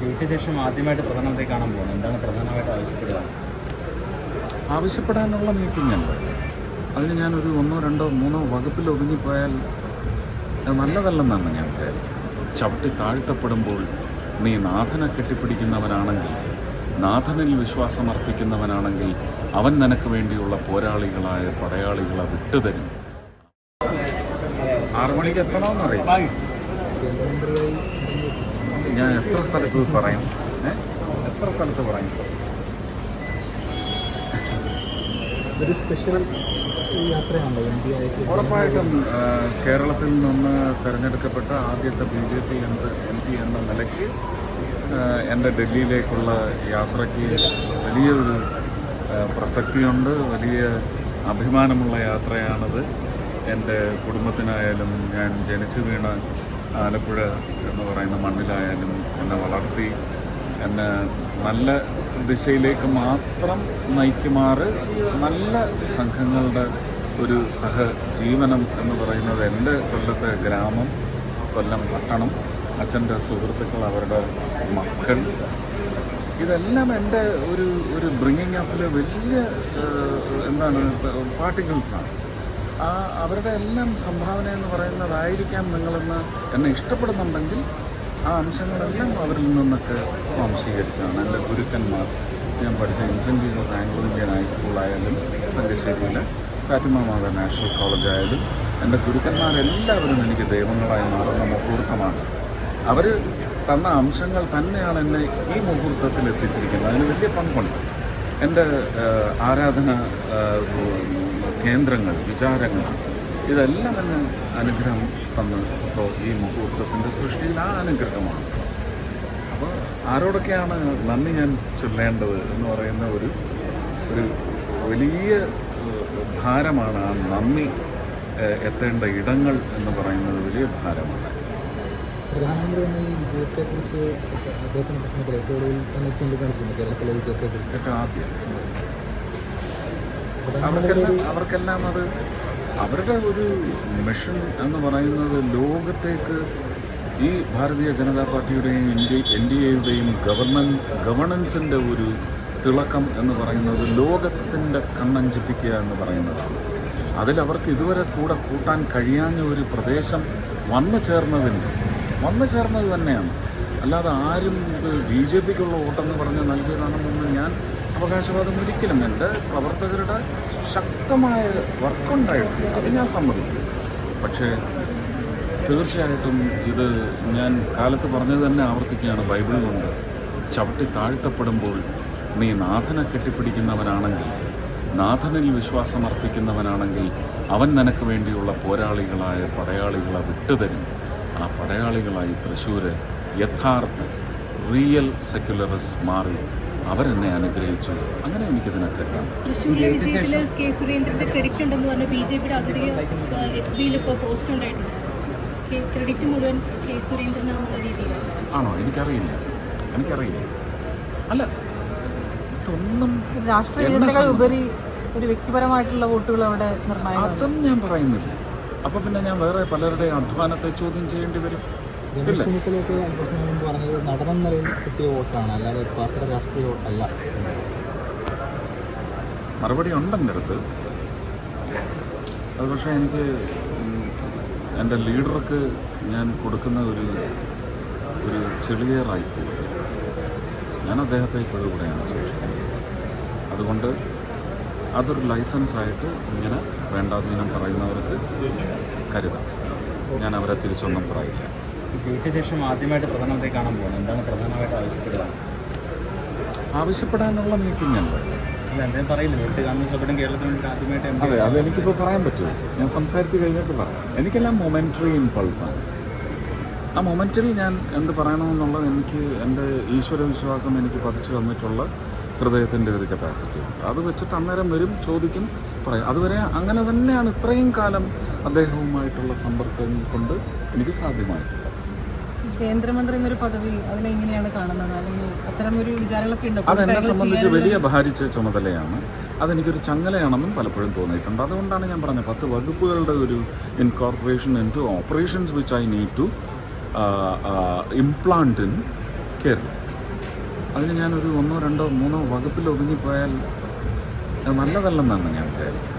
ജയിച്ച ശേഷം ആദ്യമായിട്ട് പ്രധാനമന്ത്രി കാണാൻ പോകുന്നത്? എന്താണ് പ്രധാനമായിട്ട് ആവശ്യപ്പെടുക? ആവശ്യപ്പെടാനുള്ള മീറ്റിംഗ് ഉണ്ട്. അതിന് ഞാനൊരു ഒന്നോ രണ്ടോ മൂന്നോ വകുപ്പിൽ ഒതുങ്ങിപ്പോയാൽ അത് നല്ലതല്ലെന്നാണ് ഞാൻ വിചാരിക്കുന്നത്. ചവിട്ടി താഴ്ത്തപ്പെടുമ്പോൾ നീ നാഥനെ കെട്ടിപ്പിടിക്കുന്നവനാണെങ്കിൽ നാഥനിൽ വിശ്വാസമർപ്പിക്കുന്നവനാണെങ്കിൽ അവൻ നിനക്ക് വേണ്ടിയുള്ള പോരാളികളായ പടയാളികളെ വിട്ടുതരും. ആറു മണിക്ക് എത്തണമെന്നറിയാം ഞാൻ എത്ര സ്ഥലത്ത് പറയും? എത്ര സ്ഥലത്ത് പറയും? ഒരു സ്പെഷ്യൽ യാത്രയാണല്ലോ എം പി ആയിട്ട് ഉറപ്പായിട്ടും കേരളത്തിൽ നിന്ന് തിരഞ്ഞെടുക്കപ്പെട്ട ആദ്യത്തെ B J P M M P എന്ന നിലയ്ക്ക് എന്റെ ഡൽഹിയിലേക്കുള്ള യാത്രയ്ക്ക് വലിയൊരു പ്രസക്തിയുണ്ട് വലിയ അഭിമാനമുള്ള യാത്രയാണത്. എന്റെ കുടുംബത്തിനായാലും ഞാൻ ജനിച്ചു വീണ ആലപ്പുഴ എന്ന് പറയുന്ന മണ്ണിലായാലും എന്നെ വളർത്തി എന്നെ നല്ല ദിശയിലേക്ക് മാത്രം നയിക്കുമാറ് നല്ല സംഘങ്ങളുടെ ഒരു സഹജീവനം എന്ന് പറയുന്നത് എന്റെ കൊല്ലത്തെ ഗ്രാമം കൊല്ലം പട്ടണം അച്ഛന്റെ സുഹൃത്തുക്കൾ അവരുടെ മക്കൾ. ഇതെല്ലാം എന്റെ ഒരു ഒരു ബ്രിങ്ങിങ് അപ്പിലെ വലിയ എന്താണ് പാർട്ടിക്കിൾസാണ്. ആ അവരുടെ എല്ലാം സംഭാവന എന്ന് പറയുന്നതായിരിക്കാം നിങ്ങളെന്ന് എന്നെ ഇഷ്ടപ്പെടുന്നുണ്ടെങ്കിൽ ആ അംശങ്ങളെല്ലാം അവരിൽ നിന്നൊക്കെ സ്വാംശീകരിച്ചാണ് എന്റെ ഗുരുക്കന്മാർ ഞാൻ പഠിച്ച ഇൻഫന്റ് ജീസസ് ആംഗ്ലോ ഇന്ത്യൻ ഹൈസ്കൂളായാലും തങ്കശ്ശേരിയിലെ ഫാറ്റിമ മാത നാഷണൽ കോളേജ് ആയാലും എന്റെ ഗുരുക്കന്മാരെല്ലാവരും എനിക്ക് ദൈവങ്ങളായി മാറുന്ന മുഹൂർത്തമാണ്. അവർ തന്ന അംശങ്ങൾ തന്നെയാണ് എന്നെ ഈ മുഹൂർത്തത്തിൽ എത്തിച്ചിരിക്കുന്നത്. അതിന് വലിയ പങ്കുണ്ട്. എന്റെ ആരാധന കേന്ദ്രങ്ങൾ വിചാരങ്ങൾ. ഇതെല്ലാം തന്നെ അനുഗ്രഹം തന്ന് ഇപ്പോൾ ഈ മുഹൂർത്തത്തിന്റെ സൃഷ്ടിയിൽ ആ അനുഗ്രഹമാണ്. അപ്പോൾ ആരോടൊക്കെയാണ് നന്ദി ഞാൻ ചൊല്ലേണ്ടത് എന്ന് പറയുന്ന ഒരു ഒരു വലിയ ഭാരമാണ് ആ നന്ദി എത്തേണ്ട ഇടങ്ങൾ എന്ന് പറയുന്നത് വലിയ ഭാരമാണ്. പ്രധാനമന്ത്രി എന്ന ഈ വിജയത്തെക്കുറിച്ച് അദ്ദേഹത്തിന്റെ പ്രശ്നത്തിൽ ഏറ്റവും ഒടുവിൽ തന്നെ ചൂണ്ടിക്കാണിച്ചിരുന്നു കേരളത്തിലെ വിജയത്തെക്കുറിച്ച്. ആദ്യം. അവർക്കെല്ലാം അത് അവരുടെ ഒരു മിഷൻ എന്ന് പറയുന്നത് ലോകത്തേക്ക് ഈ ഭാരതീയ ജനതാ പാർട്ടിയുടെയും ഇന്ത്യ എൻ ഡി എയുടെയും ഗവൺമെന്റ് ഗവർണൻസിന്റെ ഒരു തിളക്കം എന്ന് പറയുന്നത് ലോകത്തിന്റെ കണ്ണഞ്ചിപ്പിക്കുക എന്ന് പറയുന്നതാണ്. അതിലവർക്ക് ഇതുവരെ കൂടെ കൂട്ടാൻ കഴിയാഞ്ഞ ഒരു പ്രദേശം വന്നു ചേർന്നതിന് വന്നു ചേർന്നത് തന്നെയാണ്. അല്ലാതെ ആരും ഇത് ബി ജെ പിക്കുള്ള വോട്ടെന്ന് പറഞ്ഞ് നൽകിയതാണെന്നൊന്നും ഞാൻ അവകാശവാദം ഒരിക്കലും എന്റെ പ്രവർത്തകരുടെ ശക്തമായ വർക്കുണ്ടായിട്ടുണ്ട് അത് ഞാൻ സമ്മതിക്കും. പക്ഷേ തീർച്ചയായിട്ടും ഇത് ഞാൻ കാലത്ത് പറഞ്ഞത് തന്നെ ആവർത്തിക്കുകയാണ്. ബൈബിളിലുണ്ട് ചവിട്ടി താഴ്ത്തപ്പെടുമ്പോൾ നീ നാഥനെ കെട്ടിപ്പിടിക്കുന്നവനാണെങ്കിൽ നാഥനിൽ വിശ്വാസമർപ്പിക്കുന്നവനാണെങ്കിൽ അവൻ നിനക്ക് വേണ്ടിയുള്ള പോരാളികളായ പടയാളികളെ വിട്ടുതരും. ആ പടയാളികളായി തൃശ്ശൂര് യഥാർത്ഥ റിയൽ സെക്യുലറിസ് മാറി അവരെന്നെ അനുഗ്രഹിച്ചു. അങ്ങനെ എനിക്കിതിനൊക്കെ ആണോ? എനിക്കറിയില്ല. എനിക്കറിയില്ല. അല്ല ഇതൊന്നും ഉപരി ഒരു വ്യക്തിപരമായിട്ടുള്ള വോട്ടുകൾ അവിടെ അതും ഞാൻ പറയുന്നില്ല. അപ്പൊ പിന്നെ ഞാൻ വേറെ പലരുടെയും അധ്വാനത്തെ ചോദ്യം ചെയ്യേണ്ടി വരും. രമേശ് ചെന്നിത്തലയൊക്കെ അല്പസമയം മുമ്പ് പറഞ്ഞത് നടന്ന നിലയിൽ കിട്ടിയ വോട്ടാണ്. അല്ലാതെ പാർട്ടിയുടെ രാഷ്ട്രീയ വോട്ടല്ല. മറുപടി ഉണ്ടെന്റെ അടുത്ത്. അത് പക്ഷേ എനിക്ക് എന്റെ ലീഡർക്ക് ഞാൻ കൊടുക്കുന്ന ഒരു ഒരു ചെളിയേറായിപ്പോയി ഞാൻ അദ്ദേഹത്തെ ഇപ്പോഴും കൂടെയാണ് സൂക്ഷിക്കുന്നത്. അതുകൊണ്ട് അതൊരു ലൈസൻസായിട്ട് ഇങ്ങനെ വേണ്ടാതീനം പറയുന്നവർക്ക് കരുതാം. ഞാൻ അവരെ തിരിച്ചൊന്നും പറയില്ല. ജയിച്ച ശേഷം ആദ്യമായിട്ട് പ്രധാനമന്ത്രി കാണാൻ പോകുന്നത്? എന്താണ് പ്രധാനമായിട്ട് ആവശ്യപ്പെടുക? ആവശ്യപ്പെടാനുള്ള മീറ്റിംഗ് അല്ല. അല്ല അദ്ദേഹം പറയുന്നു? നേരിട്ട് കാണുന്ന സഭയുടെ കേരളത്തിന് ആദ്യമായിട്ട് അതെ അത് എനിക്കിപ്പോൾ പറയാൻ പറ്റുമോ? ഞാൻ സംസാരിച്ച് കഴിഞ്ഞിട്ട് പറയാം. എനിക്കെല്ലാം മൊമെന്ററി ഇമ്പൾസാണ് ആ മൊമെന്റിൽ ഞാൻ എന്ത് പറയണമെന്നുള്ളത് എനിക്ക് എന്റെ ഈശ്വര വിശ്വാസം എനിക്ക് പതിച്ചു തന്നിട്ടുള്ള ഹൃദയത്തിന്റെ ഒരു കപ്പാസിറ്റി അത് വെച്ചിട്ട് അന്നേരം വരും ചോദിക്കും പറയും. അതുവരെ അങ്ങനെ തന്നെയാണ് ഇത്രയും കാലം അദ്ദേഹവുമായിട്ടുള്ള സമ്പർക്കം കൊണ്ട് എനിക്ക് സാധ്യമായിട്ടുള്ളത്. കേന്ദ്രമന്ത്രി എന്നൊരു പദവി അതിനെ എങ്ങനെയാണ് കാണുന്നത്? അല്ലെങ്കിൽ അത്തരം ഒരു വിചാരങ്ങളൊക്കെ ഉണ്ട്? അതെന്നെ സംബന്ധിച്ച് വലിയ ഭാരിച്ച ചുമതലയാണ്. അതെനിക്കൊരു ചങ്ങലയാണെന്നും പലപ്പോഴും തോന്നിയിട്ടുണ്ട്. അതുകൊണ്ടാണ് ഞാൻ പറഞ്ഞത് പത്ത് വകുപ്പുകളുടെ ഒരു incorporation into operations which I need to implant in Kerala അതിന് ഞാനൊരു ഒന്നോ രണ്ടോ മൂന്നോ വകുപ്പിൽ ഒതുങ്ങിപ്പോയാൽ നല്ലതല്ലെന്നാണ് ഞാൻ വിചാരിക്കുന്നത്.